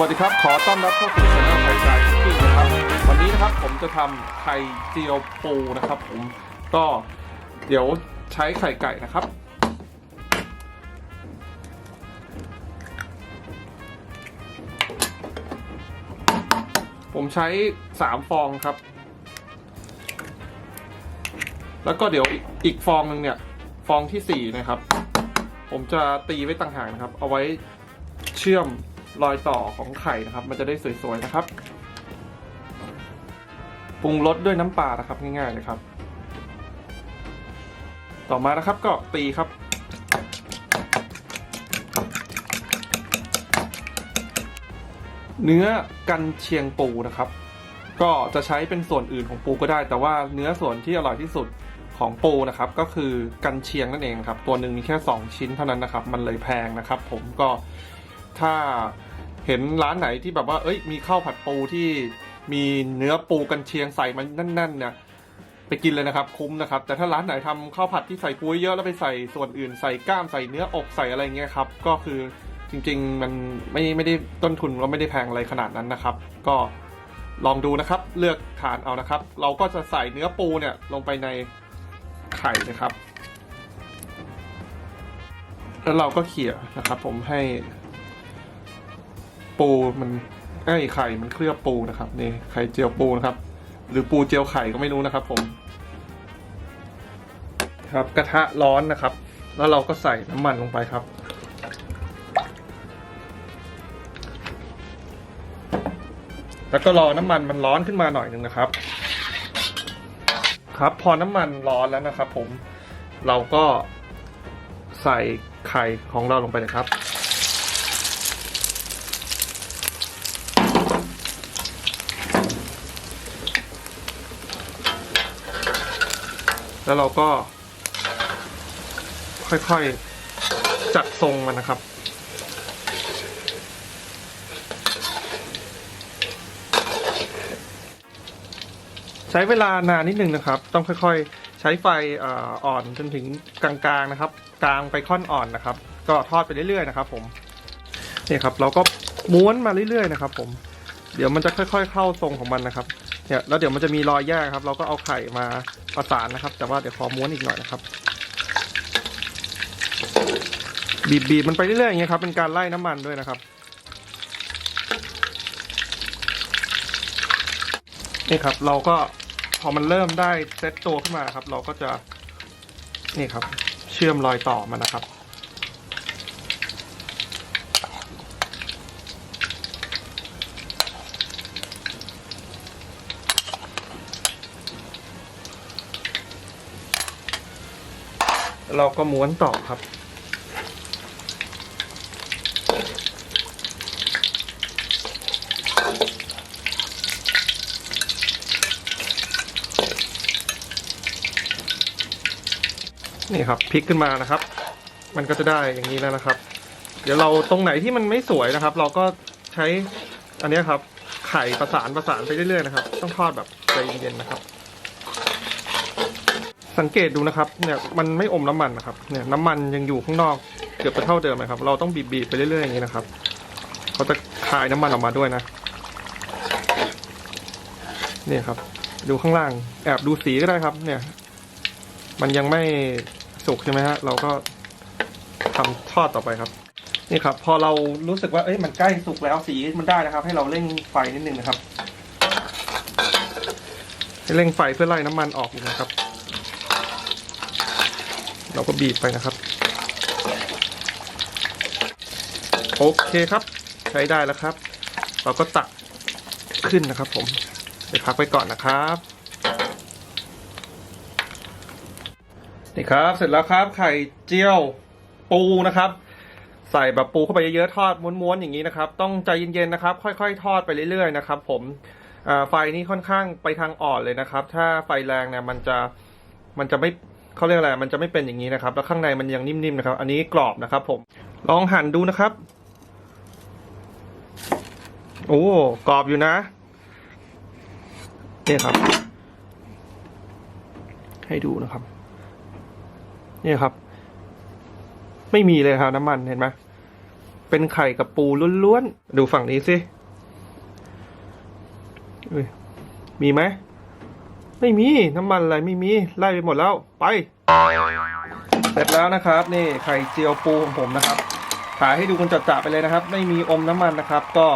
วัสดีครับ ขอต้อนรับเข้าสู่ช่องไข่ไก่คุกกิ้งนะครับ วันนี้นะครับผมจะทำไข่เจียวปูนะครับ ผมก็เดี๋ยวใช้ไข่ไก่นะครับ ผมใช้สามฟองครับ แล้วก็เดี๋ยวอีกอีกฟองหนึ่งเนี่ย ฟองที่สี่นะครับ ผมจะตีไว้ต่างหากนะครับ เอาไว้เชื่อม รอยต่อของไข่นะครับ มันจะได้สวยๆนะครับปรุงรสด้วยน้ำปลานะครับง่ายๆเลยครับ ต่อมานะครับก็ตีครับเนื้อกันเชียงปูนะครับ ก็จะใช้เป็นส่วนอื่นของปูก็ได้ แต่ว่าเนื้อส่วนที่อร่อยที่สุดของปูนะครับ ก็คือกันเชียงนั่นเองครับ ตัวหนึ่งมีแค่ 2 ชิ้นเท่านั้นนะครับ มันเลยแพงนะครับ ผมก็ถ้า เห็นร้านไหนที่แบบว่าเอ้ยมีข้าวผัดปูที่มีเนื้อปูกันเชียงใส่มันแน่นๆเนี่ยไปกินเลยนะครับคุ้มนะครับ แต่ถ้าร้านไหนทำข้าวผัดที่ใส่ปูเยอะแล้วไปใส่ส่วนอื่นใส่กล้ามใส่เนื้ออกใส่อะไรเงี้ยครับก็คือจริงๆมันไม่ไม่ได้ต้นทุนก็ไม่ได้แพงอะไรขนาดนั้นนะครับ ก็ลองดูนะครับเลือกทานเอานะครับ เราก็จะใส่เนื้อปูเนี่ยลงไปในไข่นะครับ แล้วเราก็เขี่ยนะครับ ผมให้ ปูมันไอ้ไข่มันเคลือบปูนะครับนี่ไข่เจียวปูนะครับ หรือปูเจียวไข่ก็ไม่รู้นะครับ ผม ครับกระทะร้อนนะครับ แล้วเราก็ใส่น้ำมันลงไปครับ แล้วก็รอน้ำมันมันร้อนขึ้นมาหน่อยหนึ่งนะครับ ครับ พอน้ำมันร้อนแล้วนะครับ ผมเราก็ใส่ไข่ของเราลงไปเลยครับ แล้วเราก็ ค่อยๆ จัดทรงมันนะครับ ใช้เวลานานนิดนึงนะครับ ต้องค่อยๆ ใช้ไฟอ่ออ่อนจนถึงกลางๆนะครับ กลางไปค่อนอ่อนนะครับ ก็ทอดไปเรื่อยๆนะครับ ผมนี่ครับ เราก็ม้วนมาเรื่อยๆนะครับ ผม เดี๋ยวมันจะค่อย ๆ เข้าทรงของมันนะครับเนี่ยแล้วเดี๋ยวมันจะมีรอยแยกครับ เราก็เอาไข่มาประสานนะครับ แต่ว่าเดี๋ยวขอม้วนอีกหน่อยนะครับ บีบบีบมันไปเรื่อยๆอย่างเงี้ยครับ เป็นการไล่น้ำมันด้วยนะครับนี่ครับ เราก็พอมันเริ่มได้เซตตัวขึ้นมาครับ เราก็จะนี่ครับ เชื่อมรอยต่อมันนะครับ เราก็ม้วนต่อครับ นี่ครับพลิกขึ้นมานะครับ มันก็จะได้อย่างนี้แล้วนะครับ เดี๋ยวเราตรงไหนที่มันไม่สวยนะครับ เราก็ใช้อันนี้ครับ ไข่ประสานประสานไปเรื่อยๆนะครับ ต้องทอดแบบใจเย็นๆนะครับ สังเกตดูนะครับเนี่ยมันไม่อมน้ำมันนะครับเนี่ยน้ำมันยังอยู่ข้างนอกเกือบจะเท่าเดิมนะครับ เราต้องบีบๆไปเรื่อยๆอย่างนี้นะครับเขาจะคายน้ำมันออกมาด้วยนะเนี่ยครับ ดูข้างล่าง แอบดูสีก็ได้ครับ เนี่ย มันยังไม่สุกใช่ไหมฮะเราก็ทำทอดต่อไปครับ นี่ครับ พอเรารู้สึกว่าเอ้ยมันใกล้สุกแล้วสีมันได้นะครับ ให้เราเร่งไฟนิดนึงนะครับเร่งไฟเพื่อไล่น้ำมันออกนะครับ เราก็บีบไปนะครับ โอเคครับ ใช้ได้แล้วครับ เราก็ตักขึ้นนะครับ ผมไปพักไว้ก่อนนะครับนี่ครับ เสร็จแล้วครับ ไข่เจียวปูนะครับ ใส่แบบปูเข้าไปเยอะๆทอดม้วนๆอย่างนี้นะครับ ต้องใจเย็นๆนะครับ ค่อยๆ ทอดไปเรื่อยๆนะครับ ผมไฟนี่ค่อนข้างไปทางอ่อนเลยนะครับ ถ้าไฟแรงเนี่ยมันจะมันจะไม่ เขาเรียกอะไรมันจะไม่เป็นอย่างนี้นะครับ แล้วข้างในมันยังนิ่มๆนะครับ อันนี้กรอบนะครับ ผม ลองหั่นดูนะครับ โอ้กรอบอยู่นะนี่ครับ ให้ดูนะครับนี่ครับ ไม่มีเลยครับน้ำมันเห็นไหมเป็นไข่กับปูล้วนๆ ดูฝั่งนี้สิมีไหม ไม่มีน้ำมันอะไรไม่มีไล่ไปหมดแล้วไป เสร็จแล้วนะครับ นี่ไข่เจียวปูของผมนะครับถ่ายให้ดูกันจัดๆไปเลยนะครับ ไม่มีอมน้ำมันนะครับ ก็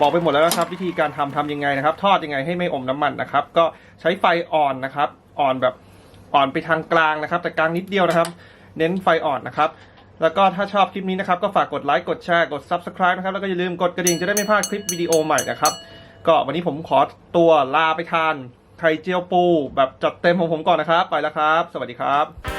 บอกไปหมดแล้วนะครับ วิธีการทำทำยังไงนะครับ ทอดยังไงให้ไม่อมน้ำมันนะครับ ก็ใช้ไฟอ่อนนะครับ อ่อนแบบอ่อนไปทางกลางนะครับ แต่กลางนิดเดียวนะครับ เน้นไฟอ่อนนะครับ แล้วก็ถ้าชอบคลิปนี้นะครับ ก็ฝากกดไลค์กดแชร์กด Subscribe นะครับแล้วก็อย่าลืมกดกระดิ่งจะได้ไม่พลาดคลิปวิดีโอใหม่นะครับ ก็วันนี้ผมขอตัวลาไปทาน ไข่เจียวปูแบบจัดเต็มของผมก่อนนะครับ ไปแล้วครับ สวัสดีครับ